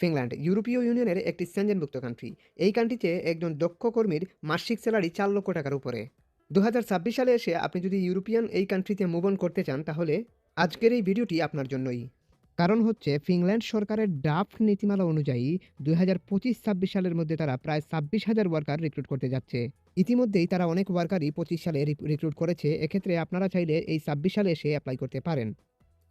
Finland, ইউরোপীয় ইউনিয়নের একটি সেনজেনভুক্ত কান্ট্রি এই কান্ট্রিতে একজন দক্ষ কর্মীর মাসিক স্যালারি চার লক্ষ টাকার উপরে। দু হাজার ছাব্বিশ সালে এসে আপনি যদি ইউরোপিয়ান এই কান্ট্রিতে মুভ অন করতে চান, তাহলে আজকের এই ভিডিওটি আপনার জন্যই। কারণ হচ্ছে, ফিনল্যান্ড সরকারের ড্রাফট নীতিমালা অনুযায়ী দুই হাজার পঁচিশ ছাব্বিশ সালের মধ্যে তারা প্রায় ছাব্বিশ হাজার ওয়ার্কার রিক্রুট করতে যাচ্ছে। ইতিমধ্যেই তারা অনেক ওয়ার্কারই পঁচিশ সালে রিক্রুট করেছে। এক্ষেত্রে আপনারা চাইলে এই ছাব্বিশ সালে এসে অ্যাপ্লাই করতে পারেন।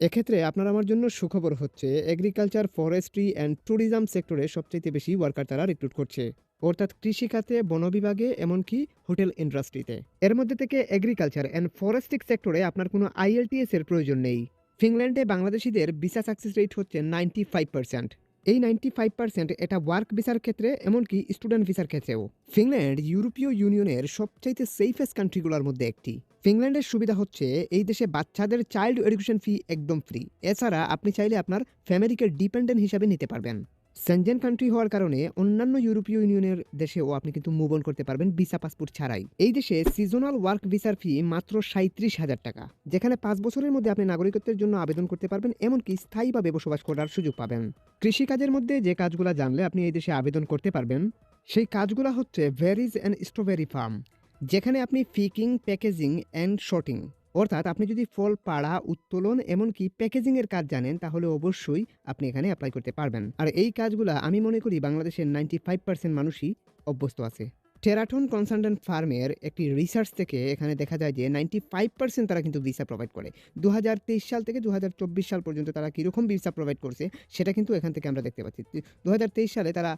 এক্ষেত্রে আপনার আমার জন্য সুখবর হচ্ছে এগ্রিকালচার ফরেস্ট্রি অ্যান্ড ট্যুরিজম সেক্টরে সবচেয়ে বেশি ওয়ার্কার তারা রিক্রুট করছে। অর্থাৎ কৃষিখাতে, বন বিভাগে, এমনকি হোটেল ইন্ডাস্ট্রিতে এর মধ্যে থেকে এগ্রিকালচার অ্যান্ড ফরেস্টিক সেক্টরে আপনার কোনো আইএলটিএস এর প্রয়োজন নেই। ফিনল্যান্ডে বাংলাদেশিদের ভিসা সাকসেস রেট হচ্ছে নাইনটি ফাইভ পার্সেন্ট এই নাইনটি ফাইভ পার্সেন্ট এটা ওয়ার্ক ভিসার ক্ষেত্রে, এমনকি স্টুডেন্ট ভিসার ক্ষেত্রেও। ফিনল্যান্ড ইউরোপীয় ইউনিয়নের সবচাইতে সেফেস্ট কান্ট্রিগুলোর মধ্যে একটি। ফিনল্যান্ডের সুবিধা হচ্ছে, এই দেশে বাচ্চাদের চাইল্ড এডুকেশন ফি একদম ফ্রি এছাড়া আপনি চাইলে আপনার ফ্যামিলিকে ডিপেন্ডেন্ট হিসাবে নিতে পারবেন। সেনজেন কান্ট্রি হওয়ার কারণে অন্যান্য ইউরোপীয় ইউনিয়নের দেশেও আপনি কিন্তু মুভ অন করতে পারবেন ভিসা পাসপোর্ট ছাড়াই। এই দেশে সিজনাল ওয়ার্ক ভিসার ফি মাত্র সাঁত্রিশ হাজার টাকা, যেখানে পাঁচ বছরের মধ্যে আপনি নাগরিকত্বের জন্য আবেদন করতে পারবেন, এমনকি স্থায়ীভাবে বসবাস করার সুযোগ পাবেন। কৃষিকাজের মধ্যে যে কাজগুলো জানলে আপনি এই দেশে আবেদন করতে পারবেন, সেই কাজগুলো হচ্ছে ভেরিজ অ্যান্ড স্ট্রবেরি ফার্ম যেখানে আপনি ফিকিং প্যাকেজিং অ্যান্ড শর্টিং অর্থাৎ আপনি যদি ফল, পাড়া, উত্তোলন এমনকি প্যাকেজিংয়ের কাজ জানেন, তাহলে অবশ্যই আপনি এখানে অ্যাপ্লাই করতে পারবেন। আর এই কাজগুলো আমি মনে করি বাংলাদেশের নাইনটি ফাইভ পার্সেন্ট মানুষই অভ্যস্ত আছে। টেরাটন কনসালটেন্ট ফার্মের একটি রিসার্চ থেকে এখানে দেখা যায় যে নাইনটি ফাইভ পার্সেন্ট তারা কিন্তু ভিসা প্রোভাইড করে। দু হাজার তেইশ সাল থেকে দু হাজার চব্বিশ সাল পর্যন্ত তারা কীরকম ভিসা প্রোভাইড করছে, সেটা কিন্তু এখান থেকে আমরা দেখতে পাচ্ছি। দু হাজার তেইশ সালে তারা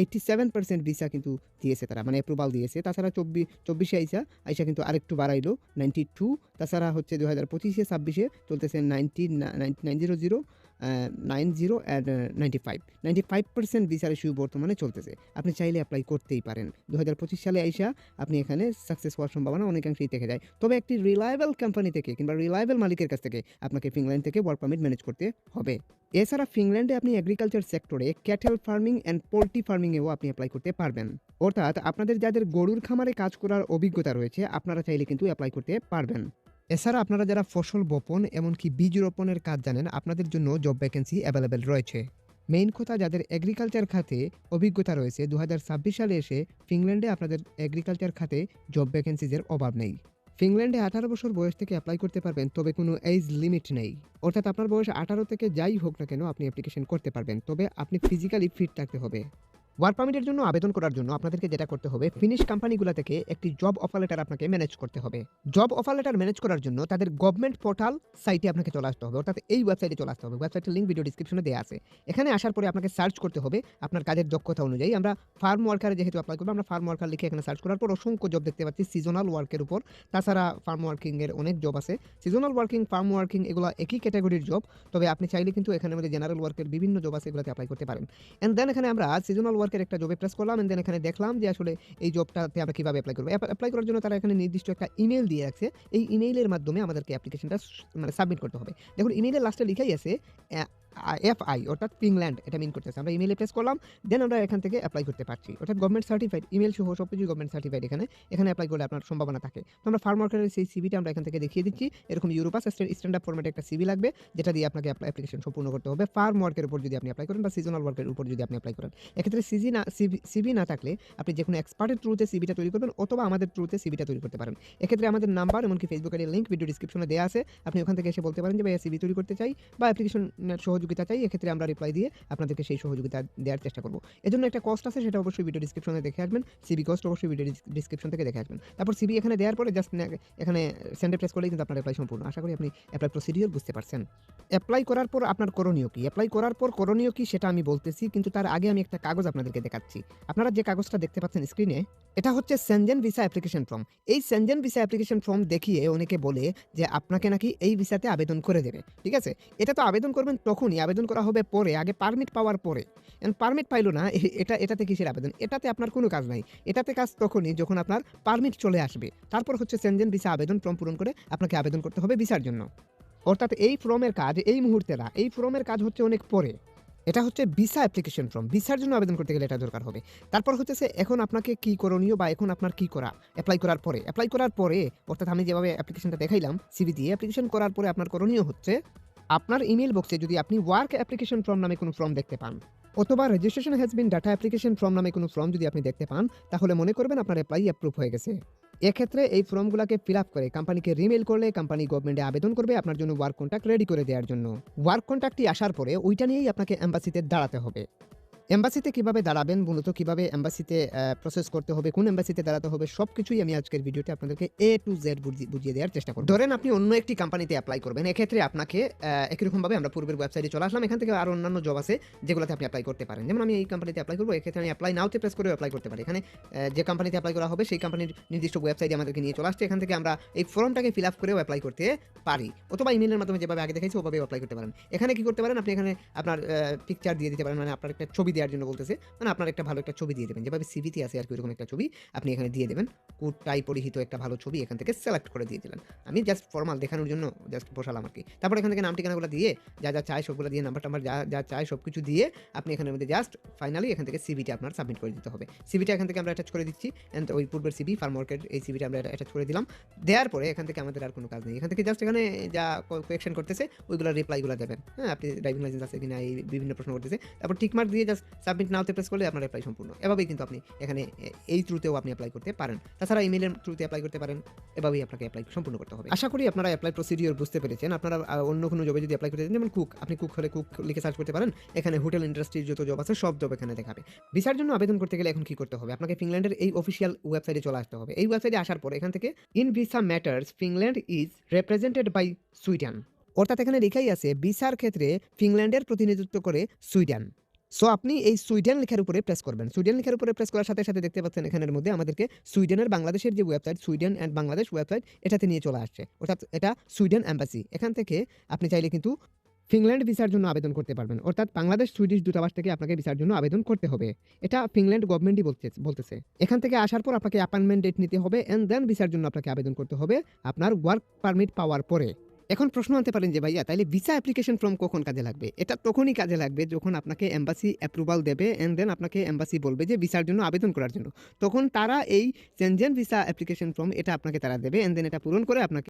এইটটি সেভেন পার্সেন্ট ভিসা কিন্তু দিয়েছে তারা মানে অ্যাপ্রুভাল দিয়েছে। তাছাড়া চব্বিশ চব্বিশে আইসা আইসা কিন্তু আরেকটু বাড়াইলো নাইনটি টু তাছাড়া হচ্ছে দু হাজার পঁচিশে, ছাব্বিশে চলতেছে ninety nine zero zero nine zero and ninety five ninety five percent ভিসার ইস্যু বর্তমানে চলতেছে। আপনি চাইলে অ্যাপ্লাই করতেই পারেন। দু হাজার পঁচিশ সালে আইসা আপনি এখানে সাকসেস হওয়ার সম্ভাবনা অনেকাংশেই থেকে যায়। তবে একটি রিলায়েবল কোম্পানি থেকে কিংবা রিলায়েবল মালিকের কাছ থেকে আপনাকে ফিনল্যান্ড থেকে ওয়ার্ক পারমিট ম্যানেজ করতে হবে। এছাড়া ফিনল্যান্ডে আপনি এগ্রিকালচার সেক্টরে ক্যাটেল ফার্মিং অ্যান্ড পোলট্রি ফার্মিংয়েও আপনি অ্যাপ্লাই করতে পারবেন। অর্থাৎ আপনাদের যাদের গরুর খামারে কাজ করার অভিজ্ঞতা রয়েছে, আপনারা চাইলে কিন্তু অ্যাপ্লাই করতে পারবেন। এছাড়া আপনারা যারা ফসল বপন এমনকি বীজ রোপণের কাজ জানেন, আপনাদের জন্য জব ভ্যাকেন্সি অ্যাভেলেবেল রয়েছে। মেইন কথা, যাদের এগ্রিকালচার খাতে অভিজ্ঞতা রয়েছে দু হাজার ছাব্বিশ সালে এসে ফিনল্যান্ডে আপনাদের এগ্রিকালচার খাতে জব ভ্যাকেন্সিজের অভাব নেই। ফিনল্যান্ডে আঠারো বছর বয়স থেকে অ্যাপ্লাই করতে পারবেন, তবে কোনো এজ লিমিট নেই। অর্থাৎ আপনার বয়স আঠারো থেকে যাই হোক না কেন, আপনি অ্যাপ্লিকেশন করতে পারবেন, তবে আপনি ফিজিক্যালি ফিট থাকতে হবে। ওয়ার্ক পারমিটের জন্য, আবেদন করার জন্য আপনাদেরকে যেটা করতে হবে ফিনিশ কোম্পানিগুলো থেকে একটি জব অফার লেটার আপনাকে ম্যানেজ করতে হবে। জব অফার লেটার ম্যানেজ করার জন্য তাদের গভর্নমেন্ট পোর্টাল সাইটে আপনাকে চলে আসতে হবে, অর্থাৎ এই ওয়েবসাইটে চলে আসতে হবে। ওয়েবসাইটের লিঙ্ক ভিডিও ডিসক্রিপশনে দেওয়া আছে। এখানে আসার পরে আপনাকে সার্চ করতে হবে আপনার কাজের দক্ষতা অনুযায়ী। আমরা ফার্ম ওয়ার্কারে যেহেতু অ্যাপ্লাই করব, আমরা ফার্ম ওয়ার্কার লিখে এখানে সার্চ করার পর অসংখ্য জব দেখতে পাচ্ছি সিজনাল ওয়ার্কের উপর। তাছাড়া ফার্ম ওয়ার্কিংয়ের অনেক জব আছে। সিজনাল ওয়ার্কিং ফার্ম ওয়ার্কিং এগুলো একই ক্যাটাগরির জব তবে আপনি চাইলে কিন্তু এখানে মধ্যে জেনারেল ওয়ার্কের বিভিন্ন জব আছে এগুলোতে অ্যাপ্লাই করতে পারেন। অ্যান্ড দেন এখানে আমরা সিজনাল ওয়ার্কের একটা জবে প্রেস করলাম দেন এখানে দেখলাম যে আসলে এই জবটাতে আমরা কীভাবে অ্যাপ্লাই করব। অ্যাপ্লাই করার জন্য তারা এখানে নির্দিষ্ট একটা ইমেল দিয়ে রাখছে। এই ইমেইলের মাধ্যমে আমাদেরকে অ্যাপ্লিকেশনটা মানে সাবমিট করতে হবে। দেখুন ইমেইলের লাস্টে লিখাই আছে এফ আই অর্থাৎ ফিনল্যান্ড এটা মিন করতেছে। আমরা ইমেলে প্রেস করলাম দেন আমরা এখান থেকে অ্যাপ্লাই করতে পারছি। অর্থাৎ গভর্নমেন্ট সার্টিফাইড ইমেল সহ সব কিছু গভর্নমেন্ট সার্টিফাইড এখানে। এখানে অ্যাপ্লাই করলে আপনার সম্ভাবনা থাকে। তো আমরা ফার্ম ওয়ার্কারের সেই সিবিটা আমরা এখান থেকে দেখিয়ে দিচ্ছি। এরকম ইউরোপাস স্ট্যান্ড আপ ফর্মেটে একটা সিবি লাগবে, যেটা দিয়ে আপনাকে অ্যাপ্লিকেশন সম্পূর্ণ করতে হবে। ফার্ম ওয়ার্কের উপর যদি আপনি অ্যাপ্লাই করেন বা সিজনাল ওয়ার্কের উপর যদি আপনি অ্যাপ্লাই করেন। এক্ষেত্রে সিজি না সিবি না থাকলে আপনি যে কোনো এক্সপার্টের থ্রুতে সিবিটা তৈরি করবেন অথবা আমাদের থ্রুতে সিবিটা তৈরি করতে পারেন। এক্ষেত্রে আমাদের নাম্বার এমনকি ফেসবুকের লিঙ্ক ভিডিও ডিসক্রিপশনে দেওয়া আছে। আপনি ওখান থেকে এসে বলতে পারেন যে ভাই সিবি তৈরি করতে চাই বা অ্যাপ্লিকেশনের সহযোগিতা চাই এক্ষেত্রে আমরা রিপ্লাই দিয়ে আপনাদেরকে সেই সহযোগিতা দেওয়ার চেষ্টা করব। এজন্য একটা কস্ট আছে, সেটা অবশ্যই ভিডিও ডিসক্রিপশনে দেখে আসবেন। সিবি কস্ট অবশ্যই ভিডিও ডিসক্রিপশন থেকে দেখে আসবেন। তারপর সিবি এখানে দেওয়ার পরে জাস্ট এখানে সেন্ডে প্রেস করলেই কিন্তু আপনার অ্যাপ্লাই সম্পূর্ণ। আশা করি আপনি অ্যাপ্লাই প্রসিডিওর বুঝতে পারছেন। অ্যাপ্লাই করার পর আপনার করণীয় কি? অ্যাপ্লাই করার পর করণীয় কি সেটা আমি বলতেছি, কিন্তু তার আগে আমি একটা কাগজ আপনাদেরকে দেখাচ্ছি। আপনারা যে কাগজটা দেখতে পাচ্ছেন স্ক্রিনে এটা হচ্ছে সেনজেন ভিসা অ্যাপ্লিকেশন ফর্ম এই সেনজেন ভিসা অ্যাপ্লিকেশন ফর্ম দেখিয়ে অনেকে বলে যে আপনাকে নাকি এই ভিসাতে আবেদন করে দেবে। ঠিক আছে? এটা তো আবেদন করবেন তখনই আবেদন করা হবে পরে, আগে পারমিট পাওয়ার পরে। পারমিট পাইলো না এটা, এটাতে কিসের আবেদন? এটাতে আপনার কোনো কাজ নাই। এটাতে কাজ তখনই যখন আপনার পারমিট চলে আসবে। তারপর হচ্ছে সেনজেন ভিসা আবেদন ফর্ম পূরণ করে আপনাকে আবেদন করতে হবে ভিসার জন্য। অর্থাৎ এই ফর্মের কাজ, এই মুহূর্তে না, এই ফর্মের কাজ হচ্ছে অনেক পরে। এটা হচ্ছে ভিসা অ্যাপ্লিকেশন ফর্ম ভিসার জন্য আবেদন করতে গেলে এটা দরকার হবে। তারপর হচ্ছে এখন আপনাকে কি করণীয় বা এখন আপনার কি করা? অ্যাপ্লাই করার পরে। অ্যাপ্লাই করার পরে, অর্থাৎ আমি যেভাবে অ্যাপ্লিকেশনটা দেখাইলাম সিবি দিয়ে অ্যাপ্লিকেশন করার পরে আপনার করণীয় হচ্ছে আপনার ইমেল বক্সে যদি আপনি ওয়ার্ক অ্যাপ্লিকেশন ফর্ম নামে কোনো ফর্ম দেখতে পান, অথবা registration has been data application form নামে কোনো ফর্ম যদি আপনি দেখতে পান, তাহলে মনে করবেন আপনার অ্যাপ্লাই অ্যাপ্রুভ হয়ে গেছে। এক্ষেত্রে এই ফর্মগুলোকে ফিল আপ করে কোম্পানিকে রিমেল করলে কোম্পানি গভর্নমেন্টে আবেদন করবে আপনার জন্য ওয়ার্ক কন্ট্রাক্ট রেডি করে দেওয়ার জন্য। ওয়ার্ক কন্ট্রাক্টটি আসার পরে ওইটা নিয়েই আপনাকে অ্যাম্বাসিতে দাঁড়াতে হবে। এম্বাসিতে কীভাবে দাঁড়াবেন, মূলত কীভাবে এম্বাসিতে প্রসেস করতে হবে, কোন এম্বাসিতে দাঁড়াতে হবে সব কিছুই আমি আজকের ভিডিওতে আপনাদেরকে এ টু জেড বুঝিয়ে দেওয়ার চেষ্টা করব। ধরেন আপনি অন্য একটি কোম্পানিতে অ্যাপ্লাই করবেন, এক্ষেত্রে আপনাকে একই রকমভাবে আমরা পূর্বের ওয়েবসাইটে চলে আসলাম, এখান থেকে আর অন্যান্য জব আছে যেগুলোতে আপনি অ্যাপ্লাই করতে পারেন। যেমন আমি এই কোম্পানিতে অ্যাপ্লাই করব, এক্ষেত্রে আমি অ্যাপ্লাই নাওতে প্রেস করে অ্যাপ্লাই করতে পারি। এখানে যে কোম্পানিতে অ্যাপ্লাই করা হবে, সেই কোম্পানির নির্দিষ্ট ওয়েবসাইটে আমাদেরকে নিয়ে চলে আসছে, এখান থেকে আমরা এই ফর্মটাকে ফিল আপ করেও অ্যাপ্লাই করতে পারি। অথবা ইমেলের মাধ্যমে যেভাবে আগে দেখেছি ওভাবে অ্যাপ্লাই করতে পারেন। এখানে কি করতে পারেন, আপনি এখানে আপনার পিকচার দিয়ে দিতে পারেন মানে আপনার একটা ছবি দেওয়ার জন্য বলতেছে মানে আপনার একটা ভালো একটা ছবি দিয়ে দেবেন। যেভাবে সিভিতে আছে আর কি ওরকম একটা ছবি, আপনি এখানে দিয়ে দেবেন। কোট টাই পরিহিত একটা ভালো ছবি এখান থেকে সিলেক্ট করে দিয়ে দিলেন। আমি জাস্ট ফর্মাল দেখানোর জন্য জাস্ট বসালাম আর কি তারপর এখান থেকে নাম ঠিকানাগুলো দিয়ে, যা যা চাই সবগুলো দিয়ে নাম্বার টাম্বার যা যা চাই সব কিছু দিয়ে, আপনি এখানের মধ্যে জাস্ট ফাইনালি এখান থেকে সিভিটা আপনার সাবমিট করে দিতে হবে। সিভিটা এখান থেকে আমরা অ্যাটাচ করে দিচ্ছি। অ্যান্ড ওই পূর্বের সিভি ফার্ম ওয়ার্কের এই সিভিটা আমরা অ্যাটাচ করে দিলাম। দেওয়ার পরে এখান থেকে আমাদের আর কোনো কাজ নেই। এখান থেকে জাস্ট এখানে যা কোয়েকশন করতেছে, ওইগুলো রিপ্লাইগুলো দেবেন। হ্যাঁ আপনি ড্রাইভিং লাইসেন্স আছে কিনা, এই বিভিন্ন প্রশ্ন করতেছে। তারপর টিকমার্ক দিয়ে জাস্ট সাবমিট নাওতে প্রেস করলে আপনার অ্যাপ্লাই সম্পূর্ণ। এভাবেই কিন্তু আপনি এখানে, এই থ্রুতেও আপনি অ্যাপ্লাই করতে পারেন। তাছাড়া ইমেলের থ্রুতে অ্যাপ্লাই করতে পারেন। এভাবেই আপনাকে অ্যাপ্লাই সম্পূর্ণ করতে হবে। আশা করি আপনারা অ্যাপ্লাই প্রসিডিওর বুঝতে পেরেছেন। আপনারা অন্য কোনো জবে যদি অ্যাপ্লাই করতে চান, যেমন কুক আপনি কুক হলে কুক লিখে সার্চ করতে পারেন। এখানে হোটেল ইন্ডাস্ট্রির যত জব আছে, সব জব এখানে দেখাবে। ভিসার জন্য আবেদন করতে গেলে এখন কি করতে হবে? আপনাকে ফিনল্যান্ডের এই অফিসিয়াল ওয়েবসাইটে চলে আসতে হবে। এই ওয়েবসাইটে আসার পর এখান থেকে in visa matters Finland is represented by Sweden অর্থাৎ এখানে লেখাই আছে, ভিসার ক্ষেত্রে ফিনল্যান্ডের প্রতিনিধিত্ব করে সুইডেন সো আপনি এই সুইডেন লেখার উপরে প্রেস করবেন। সুইডেন লেখার উপরে প্রেস করার সাথে সাথে দেখতে পাচ্ছেন এখানের মধ্যে আমাদেরকে সুইডেনের বাংলাদেশের যে website Sweden and Bangladesh website এটাতে নিয়ে চলে আসছে। অর্থাৎ এটা সুইডেন অ্যাম্বাসি এখান থেকে আপনি চাইলে কিন্তু ফিনল্যান্ড ভিসার জন্য আবেদন করতে পারবেন। অর্থাৎ বাংলাদেশ সুইডিশ দূতাবাস থেকে আপনাকে ভিসার জন্য আবেদন করতে হবে। এটা ফিনল্যান্ড গভর্নমেন্টই বলতে বলতেছে। এখান থেকে আসার পর আপনাকে অ্যাপয়েন্টমেন্ট ডেট নিতে হবে অ্যান্ড দেন ভিসার জন্য আপনাকে আবেদন করতে হবে আপনার ওয়ার্ক পারমিট পাওয়ার পরে। এখন প্রশ্ন আনতে পারেন যে, ভাইয়া তাহলে ভিসা অ্যাপ্লিকেশন ফর্ম কখন কাজে লাগবে? এটা তখনই কাজে লাগবে যখন আপনাকে এম্বাসি অ্যাপ্রুভাল দেবে অ্যান্ড দেন আপনাকে এম্বাসি বলবে যে ভিসার জন্য আবেদন করার জন্য। তখন তারা এই চেঞ্জেন ভিসা অ্যাপ্লিকেশন ফর্ম এটা আপনাকে তারা দেবে অ্যান্ড দেন এটা পূরণ করে আপনাকে